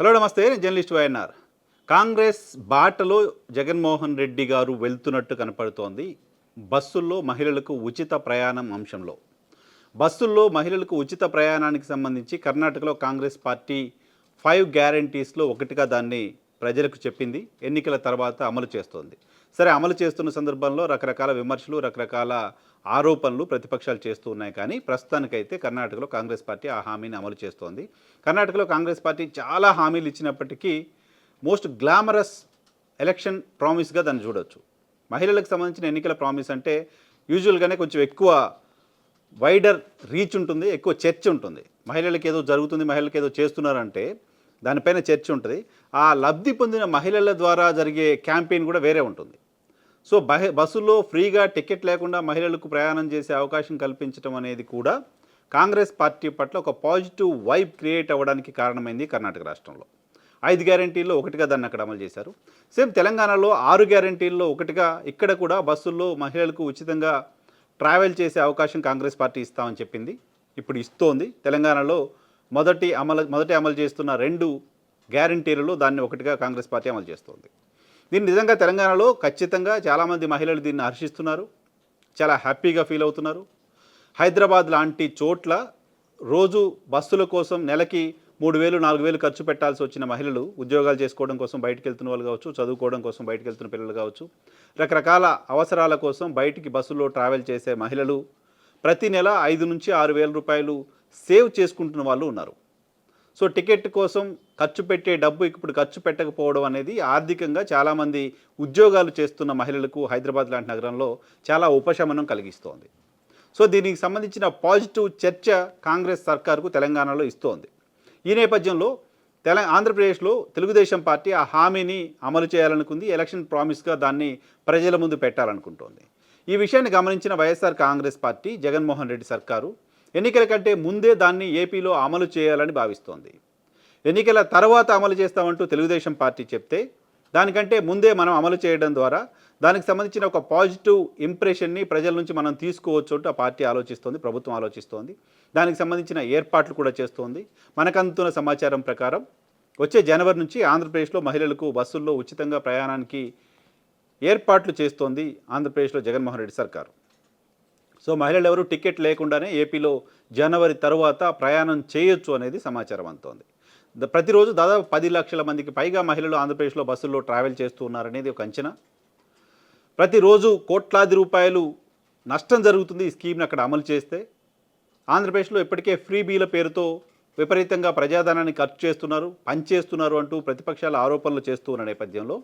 Hello నమస్తే. నేను journalist YNR. Congress బాటలో జగన్మోహన్ రెడ్డి గారు వెళ్తున్నట్టు కనపడుతోంది బస్సుల్లో మహిళలకు ఉచిత ప్రయాణం అంశంలో. బస్సుల్లో మహిళలకు ఉచిత ప్రయాణానికి సంబంధించి కర్ణాటకలో కాంగ్రెస్ పార్టీ ఫైవ్ గ్యారంటీస్లో ఒకటిగా దాన్ని ప్రజలకు చెప్పింది ఎన్నికల తర్వాత అమలు చేస్తోంది. సరే అమలు చేస్తున్న సందర్భంలో రకరకాల విమర్శలు రకరకాల ఆరోపణలు ప్రతిపక్షాలు చేస్తూ ఉన్నాయి. కానీ ప్రస్తుతానికైతే కర్ణాటకలో కాంగ్రెస్ పార్టీ ఆ హామీని అమలు చేస్తోంది. కర్ణాటకలో కాంగ్రెస్ పార్టీ చాలా హామీలు ఇచ్చినప్పటికీ మోస్ట్ గ్లామరస్ ఎలక్షన్ ప్రామిస్గా దాన్ని చూడొచ్చు. మహిళలకు సంబంధించిన ఎన్నికల ప్రామిస్ అంటే యూజువల్గానే కొంచెం ఎక్కువ వైడర్ రీచ్ ఉంటుంది ఎక్కువ చర్చ ఉంటుంది. మహిళలకు ఏదో జరుగుతుంది మహిళలకు ఏదో చేస్తున్నారంటే దానిపైన చర్చ ఉంటుంది. ఆ లబ్ధి పొందిన మహిళల ద్వారా జరిగే క్యాంపెయిన్ కూడా వేరే ఉంటుంది. సో బహ బస్సులో ఫ్రీగా టికెట్ లేకుండా మహిళలకు ప్రయాణం చేసే అవకాశం కల్పించడం అనేది కూడా కాంగ్రెస్ పార్టీ పట్ల ఒక పాజిటివ్ వైబ్ క్రియేట్ అవ్వడానికి కారణమైంది కర్ణాటక రాష్ట్రంలో. ఐదు గ్యారంటీల్లో ఒకటిగా దాన్ని అక్కడ అమలు చేశారు. సేమ్ తెలంగాణలో ఆరు గ్యారంటీల్లో ఒకటిగా ఇక్కడ కూడా బస్సుల్లో మహిళలకు ఉచితంగా ట్రావెల్ చేసే అవకాశం కాంగ్రెస్ పార్టీ ఇస్తామని చెప్పింది. ఇప్పుడు ఇస్తోంది. తెలంగాణలో మొదటి అమలు మొదటి అమలు చేస్తున్న రెండు గ్యారంటీలలో దాన్ని ఒకటిగా కాంగ్రెస్ పార్టీ అమలు చేస్తోంది. దీన్ని నిజంగా తెలంగాణలో ఖచ్చితంగా చాలామంది మహిళలు దీన్ని హర్షిస్తున్నారు. చాలా హ్యాపీగా ఫీల్ అవుతున్నారు. హైదరాబాద్ లాంటి చోట్ల రోజు బస్సుల కోసం నెలకి మూడు వేలు నాలుగు వేలు ఖర్చు పెట్టాల్సి వచ్చిన మహిళలు ఉద్యోగాలు చేసుకోవడం కోసం బయటికి వెళ్తున్న వాళ్ళు కావచ్చు చదువుకోవడం కోసం బయటికి వెళ్తున్న పిల్లలు కావచ్చు రకరకాల అవసరాల కోసం బయటికి బస్సులో ట్రావెల్ చేసే మహిళలు ప్రతి నెల ఐదు నుంచి ఆరు వేల రూపాయలు సేవ్ చేసుకుంటున్న వాళ్ళు ఉన్నారు. సో టికెట్ కోసం ఖర్చు పెట్టే డబ్బు ఇప్పుడు ఖర్చు పెట్టకపోవడం అనేది ఆర్థికంగా చాలామంది ఉద్యోగాలు చేస్తున్న మహిళలకు హైదరాబాద్ లాంటి నగరంలో చాలా ఉపశమనం కలిగిస్తోంది. సో దీనికి సంబంధించిన పాజిటివ్ చర్చ కాంగ్రెస్ సర్కారుకు తెలంగాణలో ఇస్తోంది. ఈ నేపథ్యంలో తెల ఆంధ్రప్రదేశ్లో తెలుగుదేశం పార్టీ ఆ హామీని అమలు చేయాలనుకుంది. ఎలక్షన్ ప్రామిస్గా దాన్ని ప్రజల ముందు పెట్టాలనుకుంటోంది. ఈ విషయాన్ని గమనించిన వైఎస్ఆర్ కాంగ్రెస్ పార్టీ జగన్మోహన్ రెడ్డి సర్కారు ఎన్నికల కంటే ముందే దాన్ని ఏపీలో అమలు చేయాలని భావిస్తోంది. ఎన్నికల తర్వాత అమలు చేస్తామంటూ తెలుగుదేశం పార్టీ చెప్తే దానికంటే ముందే మనం అమలు చేయడం ద్వారా దానికి సంబంధించిన ఒక పాజిటివ్ ఇంప్రెషన్ని ప్రజల నుంచి మనం తీసుకోవచ్చు అంటూ ఆ పార్టీ ఆలోచిస్తోంది ప్రభుత్వం ఆలోచిస్తోంది. దానికి సంబంధించిన ఏర్పాట్లు కూడా చేస్తోంది. మనకందుతున్న సమాచారం ప్రకారం వచ్చే జనవరి నుంచి ఆంధ్రప్రదేశ్లో మహిళలకు బస్సుల్లో ఉచితంగా ప్రయాణానికి ఏర్పాట్లు చేస్తోంది ఆంధ్రప్రదేశ్లో జగన్మోహన్ రెడ్డి సర్కారు. సో మహిళలు ఎవరు టికెట్ లేకుండానే ఏపీలో జనవరి తరువాత ప్రయాణం చేయొచ్చు అనేది సమాచారం అందుతోంది. ప్రతిరోజు దాదాపు పది లక్షల మందికి పైగా మహిళలు ఆంధ్రప్రదేశ్లో బస్సుల్లో ట్రావెల్ చేస్తూ ఉన్నారనేది ఒక అంచనా. ప్రతిరోజు కోట్లాది రూపాయలు నష్టం జరుగుతుంది ఈ స్కీమ్ని అక్కడ అమలు చేస్తే. ఆంధ్రప్రదేశ్లో ఇప్పటికే ఫ్రీ బీల పేరుతో విపరీతంగా ప్రజాధనాన్ని ఖర్చు చేస్తున్నారు పనిచేస్తున్నారు అంటూ ప్రతిపక్షాలు ఆరోపణలు చేస్తూ ఉన్న నేపథ్యంలో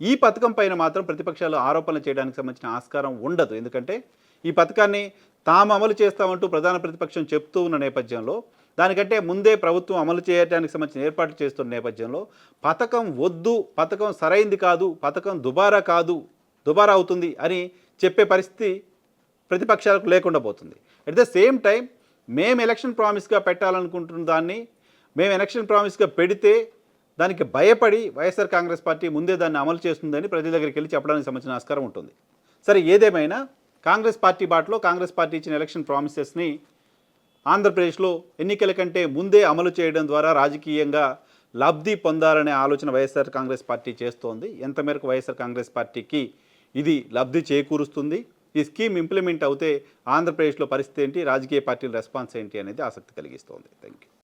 ఈ పథకం పైన మాత్రం ప్రతిపక్షాలు ఆరోపణలు చేయడానికి సంబంధించిన ఆస్కారం ఉండదు. ఎందుకంటే ఈ పథకాన్ని తాము అమలు చేస్తామంటూ ప్రధాన ప్రతిపక్షం చెప్తూ ఉన్న నేపథ్యంలో దానికంటే ముందే ప్రభుత్వం అమలు చేయడానికి సంబంధించిన ఏర్పాట్లు చేస్తున్న నేపథ్యంలో పథకం వద్దు పథకం సరైంది కాదు పథకం దుబారా కాదు దుబారా అవుతుంది అని చెప్పే పరిస్థితి ప్రతిపక్షాలకు లేకుండా పోతుంది. అట్ ద సేమ్ టైం మేము ఎలక్షన్ ప్రామిస్గా పెట్టాలనుకుంటున్న దాన్ని మేము ఎలక్షన్ ప్రామిస్గా పెడితే దానికి భయపడి వైఎస్ఆర్ కాంగ్రెస్ పార్టీ ముందే దాన్ని అమలు చేస్తుందని ప్రజల దగ్గరికి వెళ్ళి చెప్పడానికి సంబంధించిన ఆస్కారం ఉంటుంది. సరే ఏదేమైనా కాంగ్రెస్ పార్టీ బాటలో కాంగ్రెస్ పార్టీ ఇచ్చిన ఎలక్షన్ ప్రామిసెస్ని ఆంధ్రప్రదేశ్లో ఎన్నికల కంటే ముందే అమలు చేయడం ద్వారా రాజకీయంగా లబ్ధి పొందాలనే ఆలోచన వైఎస్ఆర్ కాంగ్రెస్ పార్టీ చేస్తోంది. ఎంత మేరకు వైఎస్ఆర్ కాంగ్రెస్ పార్టీకి ఇది లబ్ధి చేకూరుస్తుంది? ఈ స్కీమ్ ఇంప్లిమెంట్ అవుతే ఆంధ్రప్రదేశ్లో పరిస్థితి ఏంటి? రాజకీయ పార్టీల రెస్పాన్స్ ఏంటి అనేది ఆసక్తి కలిగిస్తోంది. Thank you